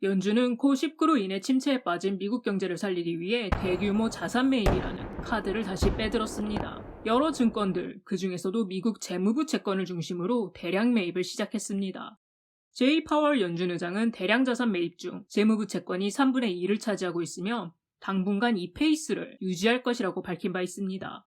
연준은 코19로 인해 침체에 빠진 미국 경제를 살리기 위해 대규모 자산 매입이라는 카드를 다시 빼들었습니다. 여러 증권들, 그 중에서도 미국 재무부 채권을 중심으로 대량 매입을 시작했습니다. 제이 파월 연준 의장은 대량 자산 매입 중 재무부 채권이 3분의 2를 차지하고 있으며 당분간 이 페이스를 유지할 것이라고 밝힌 바 있습니다.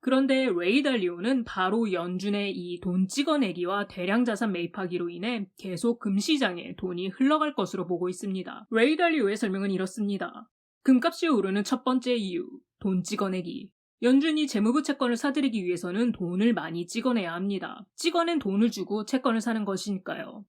그런데 레이 달리오는 바로 연준의 이 돈 찍어내기와 대량 자산 매입하기로 인해 계속 금시장에 돈이 흘러갈 것으로 보고 있습니다. 레이 달리오의 설명은 이렇습니다. 금값이 오르는 첫 번째 이유, 돈 찍어내기. 연준이 재무부 채권을 사들이기 위해서는 돈을 많이 찍어내야 합니다. 찍어낸 돈을 주고 채권을 사는 것이니까요.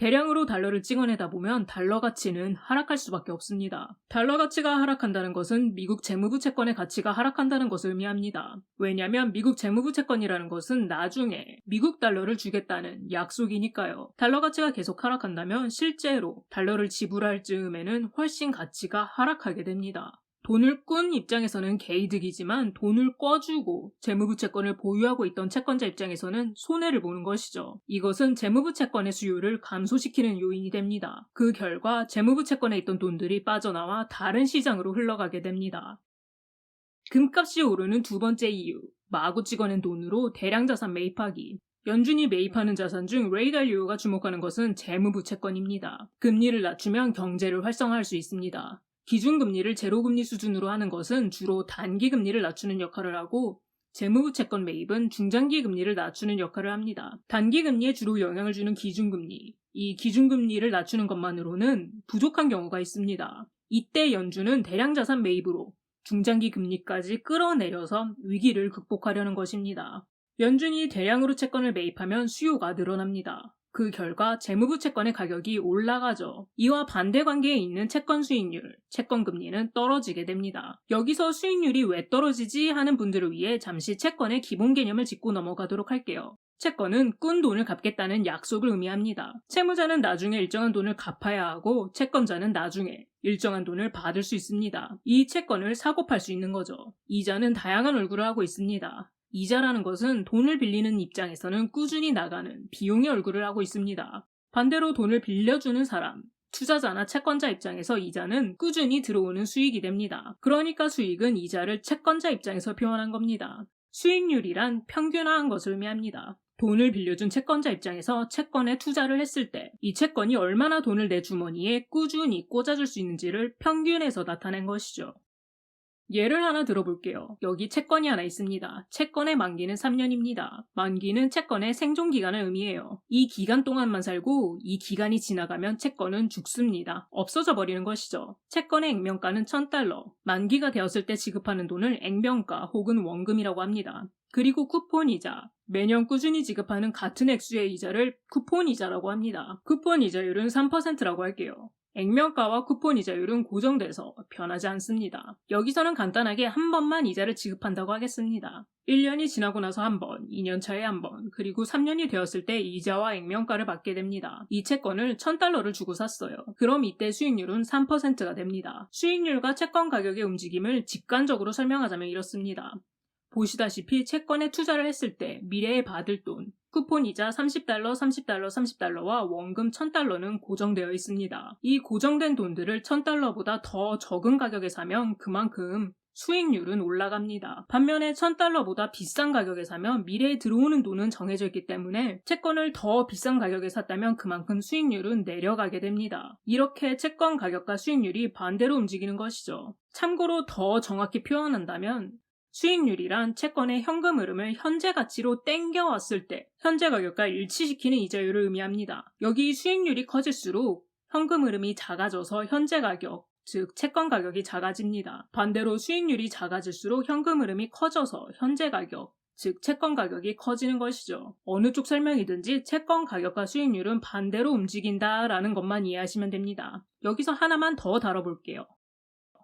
대량으로 달러를 찍어내다 보면 달러 가치는 하락할 수밖에 없습니다. 달러 가치가 하락한다는 것은 미국 재무부 채권의 가치가 하락한다는 것을 의미합니다. 왜냐하면 미국 재무부 채권이라는 것은 나중에 미국 달러를 주겠다는 약속이니까요. 달러 가치가 계속 하락한다면 실제로 달러를 지불할 즈음에는 훨씬 가치가 하락하게 됩니다. 돈을 꾼 입장에서는 개이득이지만 돈을 꿔주고 재무부 채권을 보유하고 있던 채권자 입장에서는 손해를 보는 것이죠. 이것은 재무부 채권의 수요를 감소시키는 요인이 됩니다. 그 결과 재무부 채권에 있던 돈들이 빠져나와 다른 시장으로 흘러가게 됩니다. 금값이 오르는 두 번째 이유, 마구 찍어낸 돈으로 대량 자산 매입하기. 연준이 매입하는 자산 중 레이달리오가 주목하는 것은 재무부 채권입니다. 금리를 낮추면 경제를 활성화할 수 있습니다. 기준금리를 제로금리 수준으로 하는 것은 주로 단기금리를 낮추는 역할을 하고 재무부 채권 매입은 중장기 금리를 낮추는 역할을 합니다. 단기 금리에 주로 영향을 주는 기준금리, 이 기준금리를 낮추는 것만으로는 부족한 경우가 있습니다. 이때 연준은 대량 자산 매입으로 중장기 금리까지 끌어내려서 위기를 극복하려는 것입니다. 연준이 대량으로 채권을 매입하면 수요가 늘어납니다. 그 결과 재무부 채권의 가격이 올라가죠. 이와 반대 관계에 있는 채권 수익률, 채권 금리는 떨어지게 됩니다. 여기서 수익률이 왜 떨어지지 하는 분들을 위해 잠시 채권의 기본 개념을 짚고 넘어가도록 할게요. 채권은 꾼 돈을 갚겠다는 약속을 의미합니다. 채무자는 나중에 일정한 돈을 갚아야 하고 채권자는 나중에 일정한 돈을 받을 수 있습니다. 이 채권을 사고 팔 수 있는 거죠. 이자는 다양한 얼굴을 하고 있습니다. 이자라는 것은 돈을 빌리는 입장에서는 꾸준히 나가는 비용의 얼굴을 하고 있습니다. 반대로 돈을 빌려주는 사람, 투자자나 채권자 입장에서 이자는 꾸준히 들어오는 수익이 됩니다. 그러니까 수익은 이자를 채권자 입장에서 표현한 겁니다. 수익률이란 평균화한 것을 의미합니다. 돈을 빌려준 채권자 입장에서 채권에 투자를 했을 때 이 채권이 얼마나 돈을 내 주머니에 꾸준히 꽂아줄 수 있는지를 평균해서 나타낸 것이죠. 예를 하나 들어볼게요. 여기 채권이 하나 있습니다. 채권의 만기는 3년입니다. 만기는 채권의 생존 기간을 의미해요. 이 기간 동안만 살고 이 기간이 지나가면 채권은 죽습니다. 없어져 버리는 것이죠. 채권의 액면가는 1000달러. 만기가 되었을 때 지급하는 돈을 액면가 혹은 원금이라고 합니다. 그리고 쿠폰 이자. 매년 꾸준히 지급하는 같은 액수의 이자를 쿠폰 이자라고 합니다. 쿠폰 이자율은 3%라고 할게요. 액면가와 쿠폰 이자율은 고정돼서 변하지 않습니다. 여기서는 간단하게 한 번만 이자를 지급한다고 하겠습니다. 1년이 지나고 나서 한 번, 2년 차에 한 번, 그리고 3년이 되었을 때 이자와 액면가를 받게 됩니다. 이 채권을 1000달러를 주고 샀어요. 그럼 이때 수익률은 3%가 됩니다. 수익률과 채권 가격의 움직임을 직관적으로 설명하자면 이렇습니다. 보시다시피 채권에 투자를 했을 때 미래에 받을 돈, 쿠폰 이자 30달러, 30달러, 30달러와 원금 1000달러는 고정되어 있습니다. 이 고정된 돈들을 1000달러보다 더 적은 가격에 사면 그만큼 수익률은 올라갑니다. 반면에 1000달러보다 비싼 가격에 사면 미래에 들어오는 돈은 정해져 있기 때문에 채권을 더 비싼 가격에 샀다면 그만큼 수익률은 내려가게 됩니다. 이렇게 채권 가격과 수익률이 반대로 움직이는 것이죠. 참고로 더 정확히 표현한다면 수익률이란 채권의 현금 흐름을 현재 가치로 땡겨왔을 때 현재 가격과 일치시키는 이자율을 의미합니다. 여기 수익률이 커질수록 현금 흐름이 작아져서 현재 가격, 즉 채권 가격이 작아집니다. 반대로 수익률이 작아질수록 현금 흐름이 커져서 현재 가격, 즉 채권 가격이 커지는 것이죠. 어느 쪽 설명이든지 채권 가격과 수익률은 반대로 움직인다라는 것만 이해하시면 됩니다. 여기서 하나만 더 다뤄볼게요.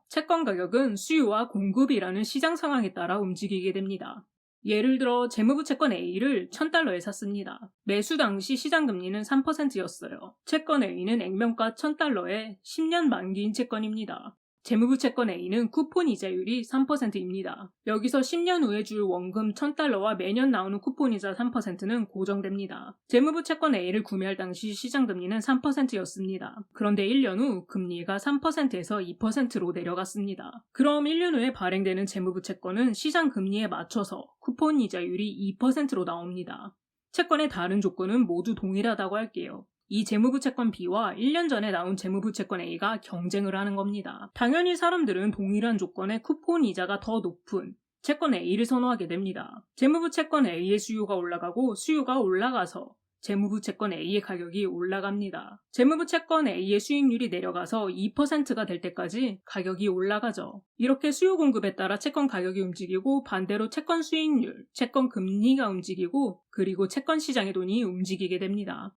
채권 가격은 수요와 공급이라는 시장 상황에 따라 움직이게 됩니다. 예를 들어 재무부 채권 A를 1000달러에 샀습니다. 매수 당시 시장 금리는 3%였어요. 채권 A는 액면가 1000달러에 10년 만기인 채권입니다. 재무부 채권 A는 쿠폰 이자율이 3%입니다. 여기서 10년 후에 줄 원금 1000달러와 매년 나오는 쿠폰 이자 3%는 고정됩니다. 재무부 채권 A를 구매할 당시 시장 금리는 3%였습니다. 그런데 1년 후 금리가 3%에서 2%로 내려갔습니다. 그럼 1년 후에 발행되는 재무부 채권은 시장 금리에 맞춰서 쿠폰 이자율이 2%로 나옵니다. 채권의 다른 조건은 모두 동일하다고 할게요. 이 재무부 채권 B와 1년 전에 나온 재무부 채권 A가 경쟁을 하는 겁니다. 당연히 사람들은 동일한 조건의 쿠폰 이자가 더 높은 채권 A를 선호하게 됩니다. 재무부 채권 A의 수요가 올라가고 수요가 올라가서 재무부 채권 A의 가격이 올라갑니다. 재무부 채권 A의 수익률이 내려가서 2%가 될 때까지 가격이 올라가죠. 이렇게 수요 공급에 따라 채권 가격이 움직이고 반대로 채권 수익률, 채권 금리가 움직이고 그리고 채권 시장의 돈이 움직이게 됩니다.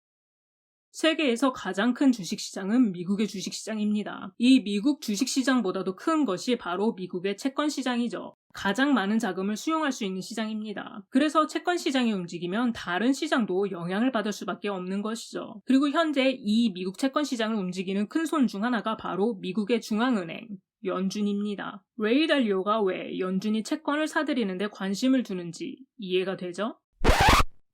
세계에서 가장 큰 주식시장은 미국의 주식시장입니다. 이 미국 주식시장보다도 큰 것이 바로 미국의 채권시장이죠. 가장 많은 자금을 수용할 수 있는 시장입니다. 그래서 채권 시장이 움직이면 다른 시장도 영향을 받을 수밖에 없는 것이죠. 그리고 현재 이 미국 채권 시장을 움직이는 큰 손 중 하나가 바로 미국의 중앙은행, 연준입니다. 레이 달리오가 왜 연준이 채권을 사들이는데 관심을 두는지 이해가 되죠?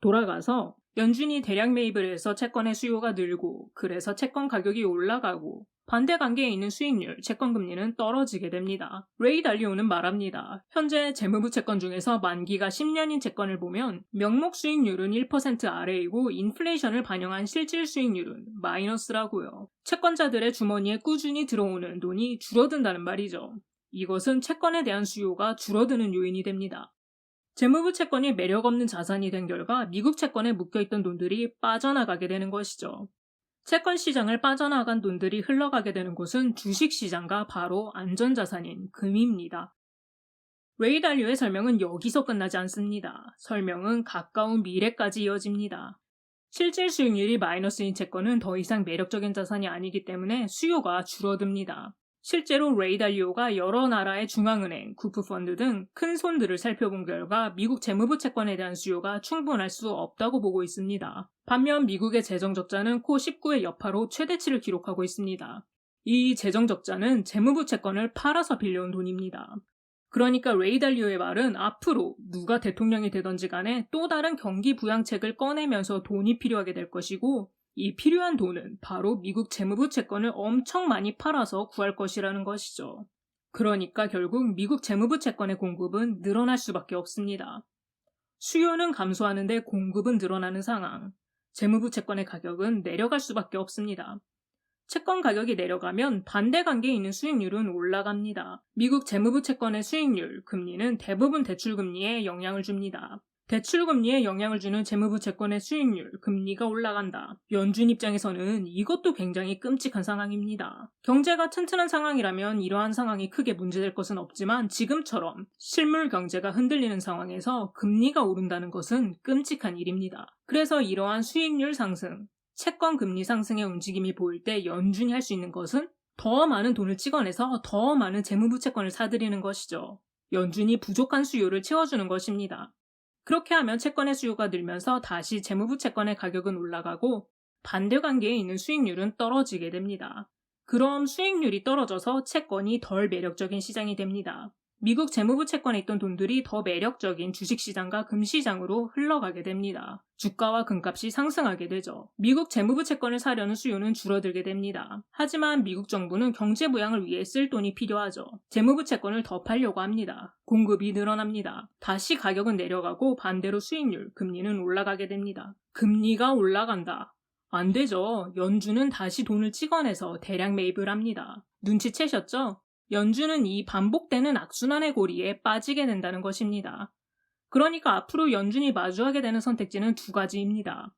돌아가서 연준이 대량 매입을 해서 채권의 수요가 늘고 그래서 채권 가격이 올라가고 반대 관계에 있는 수익률, 채권 금리는 떨어지게 됩니다. 레이 달리오는 말합니다. 현재 재무부 채권 중에서 만기가 10년인 채권을 보면 명목 수익률은 1% 아래이고 인플레이션을 반영한 실질 수익률은 마이너스라고요. 채권자들의 주머니에 꾸준히 들어오는 돈이 줄어든다는 말이죠. 이것은 채권에 대한 수요가 줄어드는 요인이 됩니다. 재무부 채권이 매력 없는 자산이 된 결과 미국 채권에 묶여있던 돈들이 빠져나가게 되는 것이죠. 채권 시장을 빠져나간 돈들이 흘러가게 되는 곳은 주식 시장과 바로 안전자산인 금입니다. 레이 달리오의 설명은 여기서 끝나지 않습니다. 설명은 가까운 미래까지 이어집니다. 실질 수익률이 마이너스인 채권은 더 이상 매력적인 자산이 아니기 때문에 수요가 줄어듭니다. 실제로 레이 달리오가 여러 나라의 중앙은행, 구프펀드 등 큰 손들을 살펴본 결과 미국 재무부 채권에 대한 수요가 충분할 수 없다고 보고 있습니다. 반면 미국의 재정 적자는 코 19의 여파로 최대치를 기록하고 있습니다. 이 재정 적자는 재무부 채권을 팔아서 빌려온 돈입니다. 그러니까 레이 달리오의 말은 앞으로 누가 대통령이 되던지 간에 또 다른 경기 부양책을 꺼내면서 돈이 필요하게 될 것이고 이 필요한 돈은 바로 미국 재무부 채권을 엄청 많이 팔아서 구할 것이라는 것이죠. 그러니까 결국 미국 재무부 채권의 공급은 늘어날 수밖에 없습니다. 수요는 감소하는데 공급은 늘어나는 상황. 재무부 채권의 가격은 내려갈 수밖에 없습니다. 채권 가격이 내려가면 반대 관계에 있는 수익률은 올라갑니다. 미국 재무부 채권의 수익률, 금리는 대부분 대출 금리에 영향을 줍니다. 대출 금리에 영향을 주는 재무부 채권의 수익률, 금리가 올라간다. 연준 입장에서는 이것도 굉장히 끔찍한 상황입니다. 경제가 튼튼한 상황이라면 이러한 상황이 크게 문제될 것은 없지만 지금처럼 실물 경제가 흔들리는 상황에서 금리가 오른다는 것은 끔찍한 일입니다. 그래서 이러한 수익률 상승, 채권 금리 상승의 움직임이 보일 때 연준이 할 수 있는 것은 더 많은 돈을 찍어내서 더 많은 재무부 채권을 사들이는 것이죠. 연준이 부족한 수요를 채워주는 것입니다. 그렇게 하면 채권의 수요가 늘면서 다시 재무부 채권의 가격은 올라가고 반대 관계에 있는 수익률은 떨어지게 됩니다. 그럼 수익률이 떨어져서 채권이 덜 매력적인 시장이 됩니다. 미국 재무부 채권에 있던 돈들이 더 매력적인 주식시장과 금시장으로 흘러가게 됩니다. 주가와 금값이 상승하게 되죠. 미국 재무부 채권을 사려는 수요는 줄어들게 됩니다. 하지만 미국 정부는 경제 부양을 위해 쓸 돈이 필요하죠. 재무부 채권을 더 팔려고 합니다. 공급이 늘어납니다. 다시 가격은 내려가고 반대로 수익률, 금리는 올라가게 됩니다. 금리가 올라간다. 안 되죠. 연준은 다시 돈을 찍어내서 대량 매입을 합니다. 눈치채셨죠? 연준은 이 반복되는 악순환의 고리에 빠지게 된다는 것입니다. 그러니까 앞으로 연준이 마주하게 되는 선택지는 두 가지입니다.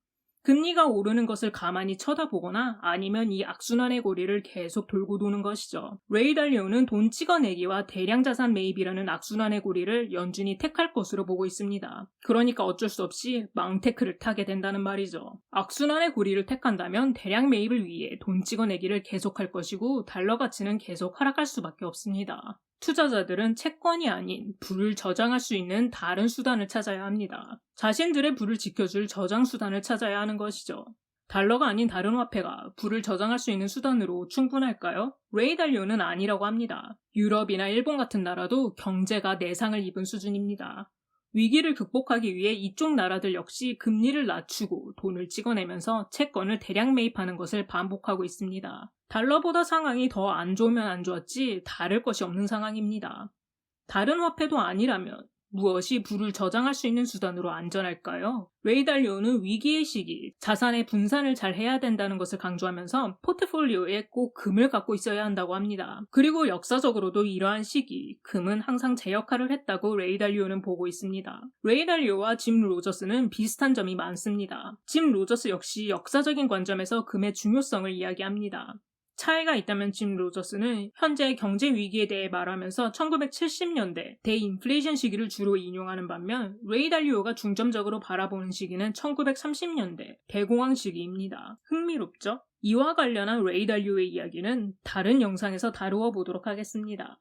금리가 오르는 것을 가만히 쳐다보거나 아니면 이 악순환의 고리를 계속 돌고 도는 것이죠. 레이 달리오는 돈 찍어내기와 대량 자산 매입이라는 악순환의 고리를 연준이 택할 것으로 보고 있습니다. 그러니까 어쩔 수 없이 망테크를 타게 된다는 말이죠. 악순환의 고리를 택한다면 대량 매입을 위해 돈 찍어내기를 계속할 것이고 달러 가치는 계속 하락할 수밖에 없습니다. 투자자들은 채권이 아닌 불을 저장할 수 있는 다른 수단을 찾아야 합니다. 자신들의 불을 지켜줄 저장 수단을 찾아야 하는 것이죠. 달러가 아닌 다른 화폐가 불을 저장할 수 있는 수단으로 충분할까요? 레이 달리오는 아니라고 합니다. 유럽이나 일본 같은 나라도 경제가 내상을 입은 수준입니다. 위기를 극복하기 위해 이쪽 나라들 역시 금리를 낮추고 돈을 찍어내면서 채권을 대량 매입하는 것을 반복하고 있습니다. 달러보다 상황이 더 안 좋으면 안 좋았지 다를 것이 없는 상황입니다. 다른 화폐도 아니라면 무엇이 불을 저장할 수 있는 수단으로 안전할까요? 레이달리오는 위기의 시기, 자산의 분산을 잘 해야 된다는 것을 강조하면서 포트폴리오에 꼭 금을 갖고 있어야 한다고 합니다. 그리고 역사적으로도 이러한 시기, 금은 항상 제 역할을 했다고 레이달리오는 보고 있습니다. 레이달리오와 짐 로저스는 비슷한 점이 많습니다. 짐 로저스 역시 역사적인 관점에서 금의 중요성을 이야기합니다. 차이가 있다면 짐 로저스는 현재 경제 위기에 대해 말하면서 1970년대 대인플레이션 시기를 주로 인용하는 반면 레이 달리오가 중점적으로 바라보는 시기는 1930년대 대공황 시기입니다. 흥미롭죠? 이와 관련한 레이 달리오의 이야기는 다른 영상에서 다루어 보도록 하겠습니다.